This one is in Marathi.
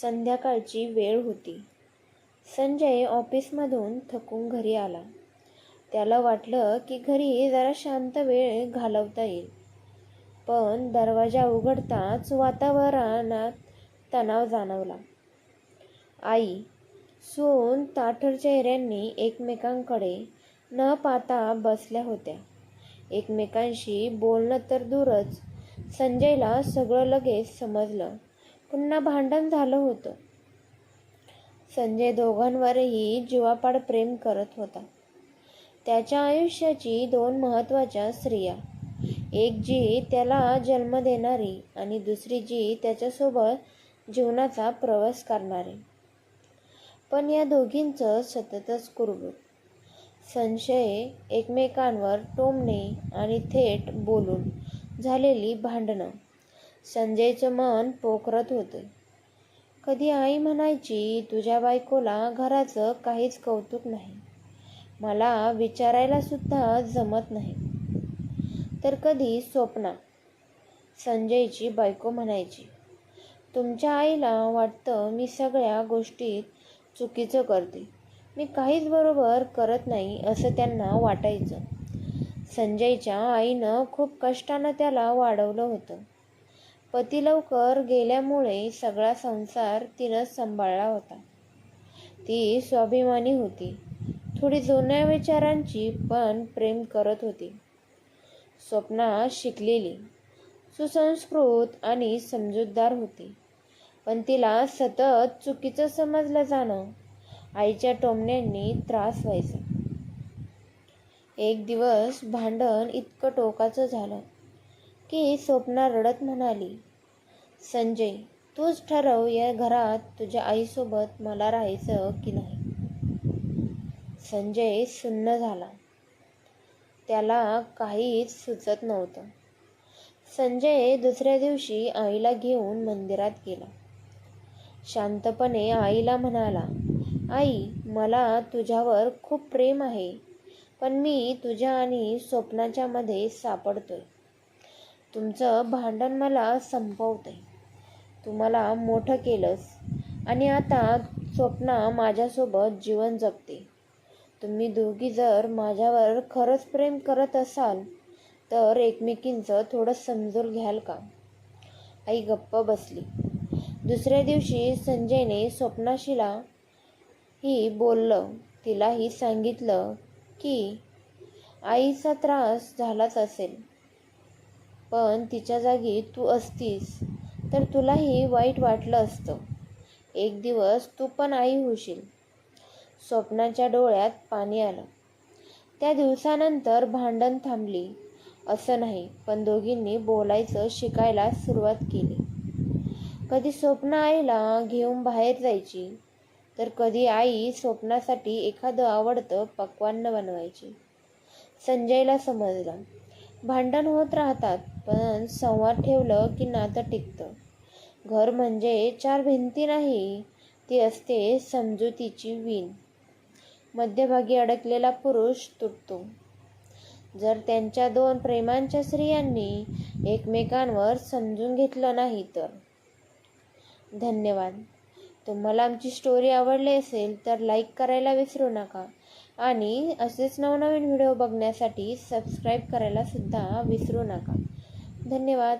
संध्याकाळची वेळ होती. संजय ऑफिसमधून थकून घरी आला. त्याला वाटलं की घरी जरा शांत वेळ घालवता येईल. पण दरवाजा उघडताच वातावरणात तणाव जाणवला. आई सून ताठर चेहऱ्यांनी एकमेकांकडे न पाहता बसल्या होत्या. एकमेकांशी बोलणं तर दूरच. संजयला सगळं लगेच समजलं. पुन्हा भांडण झालं होतं. संजय दोघांवरही जीवापाड प्रेम करत होता. त्याच्या आयुष्याची दोन महत्त्वाच्या स्त्रिया. एक जी त्याला जन्म देणारी आणि दुसरी जी त्याच्यासोबत जीवनाचा प्रवास करणारी. पण या दोघींचं सततच कुरबुर संशय एकमेकांवर टोमणे आणि थेट बोलून झालेली भांडणं. संजयचं मन पोखरत होतं. कधी आई म्हणायची तुझ्या बायकोला घराचं काहीच कौतुक नाही. मला विचारायला सुद्धा जमत नाही. तर कधी स्वप्ना. संजयची बायको म्हणायची तुमच्या आईला वाटतं मी सगळ्या गोष्टीत चुकीचं करते. मी काहीच बरोबर करत नाही असं त्यांना वाटायचं. संजयच्या आईनं खूप कष्टानं त्याला वाढवलं होतं. पती लवकर गेल्यामुळे सगळा संसार तिनं सांभाळला होता. ती स्वाभिमानी होती. थोडी जुन्या विचारांची पण प्रेम करत होती. स्वप्ना शिकलेली सुसंस्कृत आणि समजूतदार होती. पण तिला सतत चुकीचं समजलं जाणं आईच्या टोमण्यांनी त्रास व्हायचा. एक दिवस भांडण इतकं टोकाचं झालं की स्वप्ना रडत म्हणाली संजय तूच ठरव या घरात तुझ्या आईसोबत मला राहायचं की नाही. संजय सुन्न झाला. त्याला काहीच सुचत नव्हतं. संजय दुसऱ्या दिवशी आईला घेऊन मंदिरात गेला. शांतपणे आईला म्हणाला आई मला तुझ्यावर खूप प्रेम आहे पण मी तुझ्या आणि स्वप्नाच्या मध्ये सापडतोय. तुमचं भांडण मला संपवतंय. तू मला मोठं केलंस. आणि आता स्वप्ना माझ्यासोबत जीवन जगते. तुम्ही दोघी जर माझ्यावर खरंच प्रेम करत असाल तर एकमेकींचं थोडं समजून घ्याल का? आई गप्प बसली. दुसऱ्या दिवशी संजयने स्वप्नाशीला ही बोललं. तिलाही सांगितलं की आईचा त्रास झालाच असेल पण तिच्या जागी तू असतीस. तर तुलाही वाईट वाटलं असतं. एक दिवस तू पण आई होशील. स्वप्नाच्या डोळ्यात पाणी आलं. त्या दिवसानंतर भांडण थांबली. असं नाही पण दोघींनी बोलायचं शिकायला सुरुवात केली. कधी स्वप्न आईला घेऊन बाहेर जायची तर कधी आई स्वप्नासाठी एखादं आवडतं पक्वान्न बनवायची. संजयला समजलं. भांडण होत राहतात पण संवाद ठेवलं की नातं टिकतं. घर म्हणजे चार भिंती नाही ती असते समजुतीची वीण. मध्यभागी अडकलेला पुरुष तुटतो. जर त्यांच्या दोन प्रेमांच्या स्त्रियांनी एकमेकांवर समजून घेतलं नाही तर. धन्यवाद. तुम्हाला आमची स्टोरी आवडली असेल तर लाईक करायला विसरू नका. आणि असेच नवनवीन व्हिडिओ बघण्यासाठी सबस्क्राईब करायला सुद्धा विसरू नका. धन्यवाद.